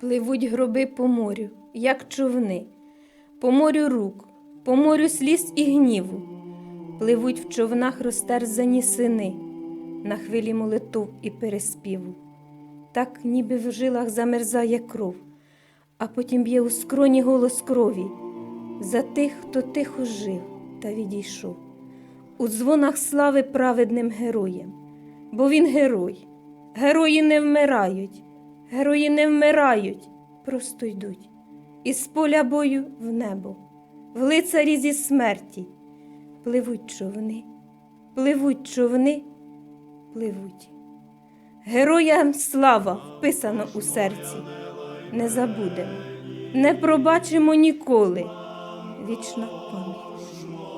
Пливуть гроби по морю, як човни, по морю рук, по морю сліз і гніву, пливуть в човнах розтерзані сини, на хвилі молитов і переспіву. Так ніби в жилах замерзає кров, а потім б'є у скроні голос крові за тих, хто тихо жив та відійшов. У дзвонах слави праведним героям, бо він герой. Герої не вмирають, герої не вмирають, просто йдуть із поля бою в небо, в лицарі зі смерті. Пливуть човни, пливуть човни, пливуть. Героям слава вписано у серці. Не забудемо, не пробачимо ніколи. Вічна пам'ять.